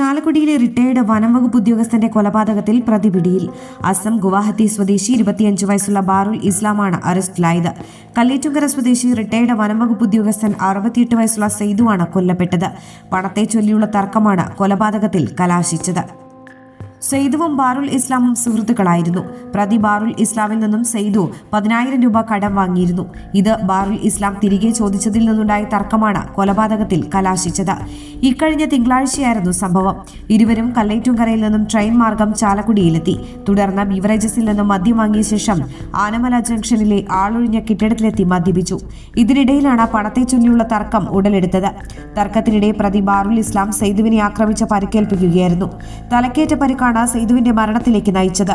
ചാലക്കുടിയിലെ റിട്ടയർഡ് വനം വകുപ്പ് ഉദ്യോഗസ്ഥന്റെ കൊലപാതകത്തിൽ പ്രതിപിടിയിൽ. അസം ഗുവാഹത്തി സ്വദേശി ഇരുപത്തിയഞ്ച് വയസ്സുള്ള ബാറുൽ ഇസ്ലാമാണ് അറസ്റ്റിലായത്. കല്ലേറ്റുങ്കര സ്വദേശി റിട്ടയർഡ് വനം വകുപ്പ് ഉദ്യോഗസ്ഥൻ അറുപത്തിയെട്ട് വയസ്സുള്ള സെയ്തുവാണ് കൊല്ലപ്പെട്ടത്. പണത്തെ ചൊല്ലിയുള്ള തർക്കമാണ് കൊലപാതകത്തിൽ കലാശിച്ചത്. സെയ്തുവും ബാറുൽ ഇസ്ലാമും സുഹൃത്തുക്കളായിരുന്നു. പ്രതി ബാറുൽ ഇസ്ലാമിൽ നിന്നും സെയ്തു പതിനായിരം രൂപ കടം വാങ്ങിയിരുന്നു. ഇത് ബാറുൽ ഇസ്ലാം തിരികെ ചോദിച്ചതിൽ നിന്നുണ്ടായ തർക്കമാണ് കൊലപാതകത്തിൽ കലാശിച്ചത്. ഇക്കഴിഞ്ഞ തിങ്കളാഴ്ചയായിരുന്നു സംഭവം. ഇരുവരും കല്ലേറ്റുംകരയിൽ നിന്നും ട്രെയിൻ മാർഗം ചാലക്കുടിയിലെത്തി. തുടർന്ന് ബീവറേജസിൽ നിന്നും മദ്യം വാങ്ങിയ ശേഷം ആനമല ജംഗ്ഷനിലെ ആളൊഴിഞ്ഞ കെട്ടിടത്തിലെത്തി മദ്യപിച്ചു. ഇതിനിടയിലാണ് പണത്തെ ചൊല്ലിയുള്ള തർക്കം ഉടലെടുത്തത്. തർക്കത്തിനിടെ പ്രതി ബാറുൽ ഇസ്ലാം സെയ്തുവിനെ ആക്രമിച്ച് പരിക്കേൽപ്പിക്കുകയായിരുന്നു. തലക്കേറ്റ പരിക്കാണ് സെയ്തുവിന്റെ മരണത്തിലേക്ക് നയിച്ചത്.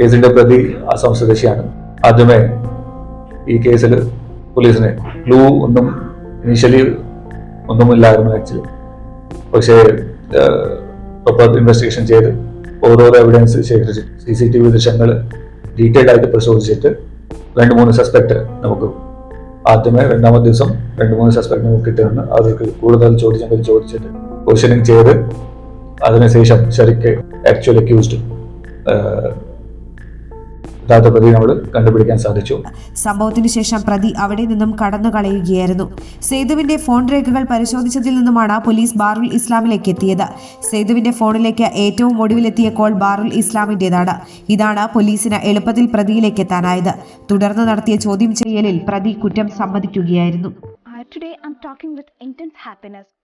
കേസിന്റെ പ്രതി അസം സ്വദേശിയാണ് ആദ്യമേ ഈ കേസിൽ പോലീസിന് ക്ലൂ ഒന്നും ഇനീഷ്യലി ഒന്നുമില്ലായിരുന്നു ആക്ച്വലി പക്ഷേ പ്രോപ്പർ ഇൻവെസ്റ്റിഗേഷൻ ചെയ്ത് ഓരോരോ എവിഡൻസ് ശേഖരിച്ച് സി സി ടി വി ദൃശ്യങ്ങൾ ഡീറ്റെയിൽഡ് ആയിട്ട് പരിശോധിച്ചിട്ട് രണ്ട് മൂന്ന് സസ്പെക്ട് നമുക്ക് ആദ്യമേ രണ്ടാമത്തെ ദിവസം രണ്ട് മൂന്ന് സസ്പെക്ട് നമുക്ക് കിട്ടുമെന്ന് അവർക്ക് കൂടുതൽ ചോദിച്ചെങ്കിൽ ചോദിച്ചിട്ട് ക്വസ്റ്റ്യനിങ് ചെയ്ത് അതിനുശേഷം ശരിക്ക് ആക്ച്വൽ അക്യൂസ്ഡ് യഥാർത്ഥ കണ്ടുപിടിക്കാൻ സാധിച്ചു. സംഭവത്തിനു ശേഷം പ്രതി അവിടെ നിന്നും കടന്നു കളയുകയായിരുന്നു. സേതുവിന്റെ ഫോൺ രേഖകൾ പരിശോധിച്ചതിൽ നിന്നുമാണ് പോലീസ് ബാറുൽ ഇസ്ലാമിലേക്ക് എത്തിയത്. സേതുവിന്റെ ഫോണിലേക്ക് ഏറ്റവും ഒടുവിലെത്തിയ കോൾ ബാറുൽ ഇസ്ലാമിന്റേതാണ്. ഇതാണ് പോലീസിന് എളുപ്പത്തിൽ പ്രതിയിലേക്ക് എത്താനായത്. തുടർന്ന് നടത്തിയ ചോദ്യം ചെയ്യലിൽ പ്രതി കുറ്റം സമ്മതിക്കുകയായിരുന്നു. Uh, today, I'm talking with intense happiness.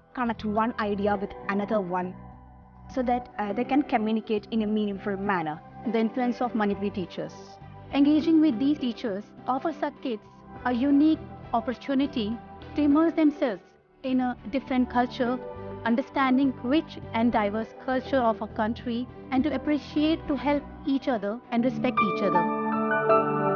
connect one idea with another one so that uh, they can communicate in a meaningful manner. the influence of Manipuri teachers. Engaging with these teachers offers our kids a unique opportunity to immerse themselves in a different culture, understanding rich and diverse culture of our country, and to appreciate to help each other and respect each other.